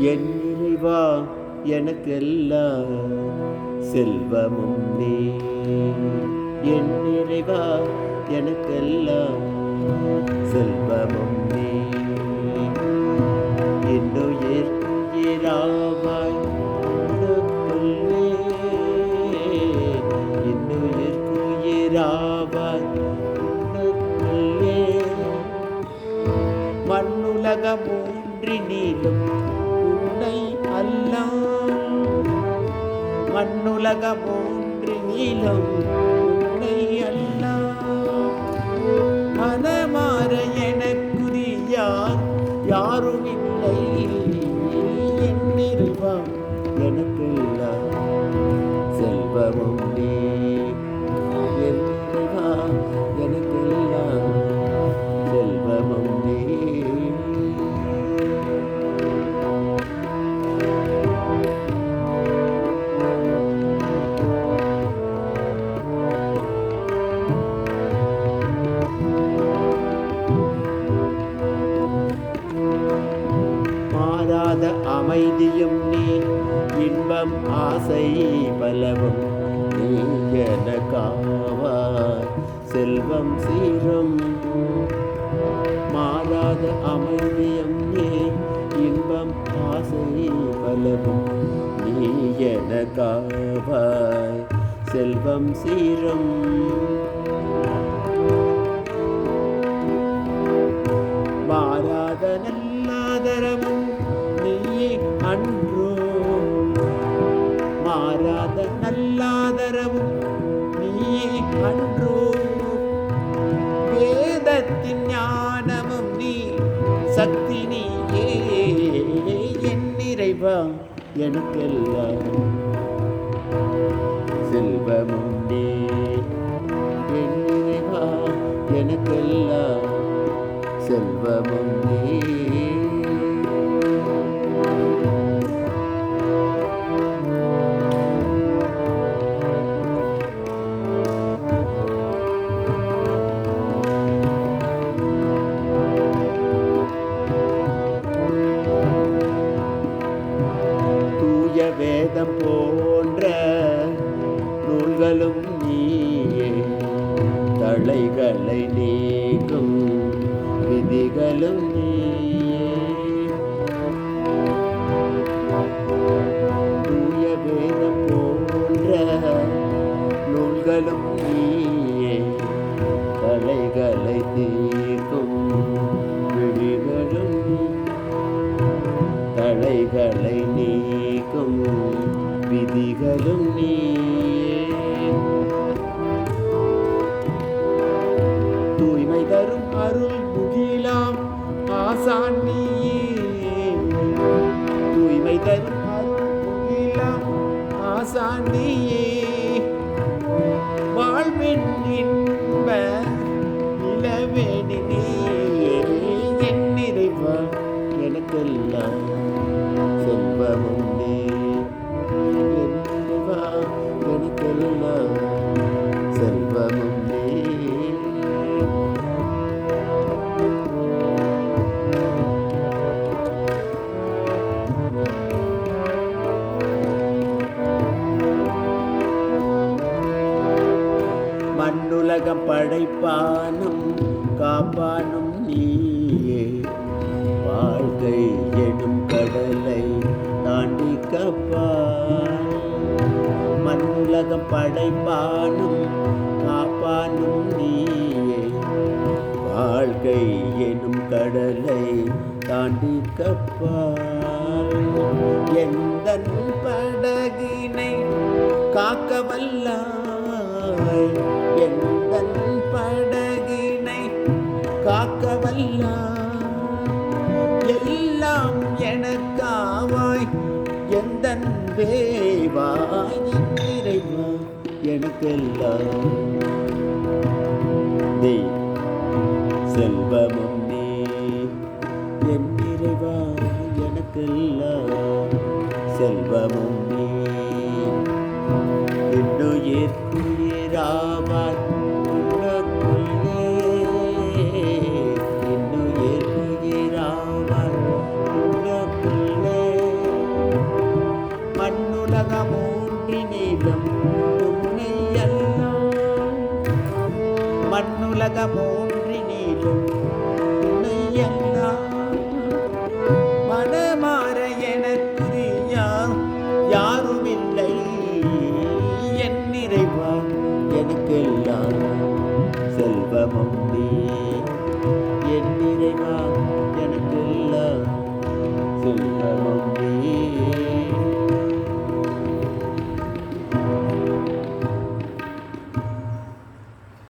என் இறைவா எனக்கெல்லாம் செல்வமும் நீ. என் இறைவா எனக்கெல்லாம் செல்வமும் நீ. மண்ணுலக மூன்றினிலும் நீளம் அல்லாம் மனமாற எனக்குரியார் யாரும் இல்லாத அமைதியும் நீ இன்பம் ஆசை பலவும் நீ எனக்காவாய் செல்வம் சீரும் மாறாத அமைதியும் நீ இன்பம் ஆசை பலவும் நீ எனக்காவாய் செல்வம் சீரும் மாறாத நல்லாதரவும் மாறாத நல்லாதரவும் நீ அன்றோ. வேதத்தின் ஞானமும் நீ சக்தி நீயே என் நிறைவா எனக்கெல்லாம். செல்வமும் நீ என் நிறைவா எனக்கெல்லாம். செல்வமும் நீ தளைகளை நீக்கும் விதிகளும் தூய வேதம் போன்ற நூல்களும் நீயே. தலைகளை தீர்க்கும் விழிகளும் தலைகளை நீக்கும் விதிகளும் நீ செல்வமும் நீ? செல்வமும் மண்ணுலகம் படைப்பானும் காப்பானும் நீயே. வாழ்க்கை எனும் கடலை உலகம் படைப்பானும் காப்பானும் நீயே. வாழ்க்கை எனும் கடலை தாண்டி கப்பால் எந்த படகினை காக்க வல்லாய் எந்த படகினை காக்க வல்லாய் எல்லாம் எனக்காவாய். எந்த வேவாய். இறைவா எனக்கெல்லாம். நீ செல்வமும் நீ என் நிறைவா எனக்கெல்லாம். செல்வமும் நீ இன்னுயிர்க்குயிராவாய் உனக்குள்ளே மண்ணுலக மூன்றினிலும் துணையெல்லாம் மனமாற எனக்கு யாரும் இல்லை என் நிறைவா எனக்கெல்லாம் செல்வமும் நீ என் நிறைவா எனக்கெல்லாம் செல்வமும்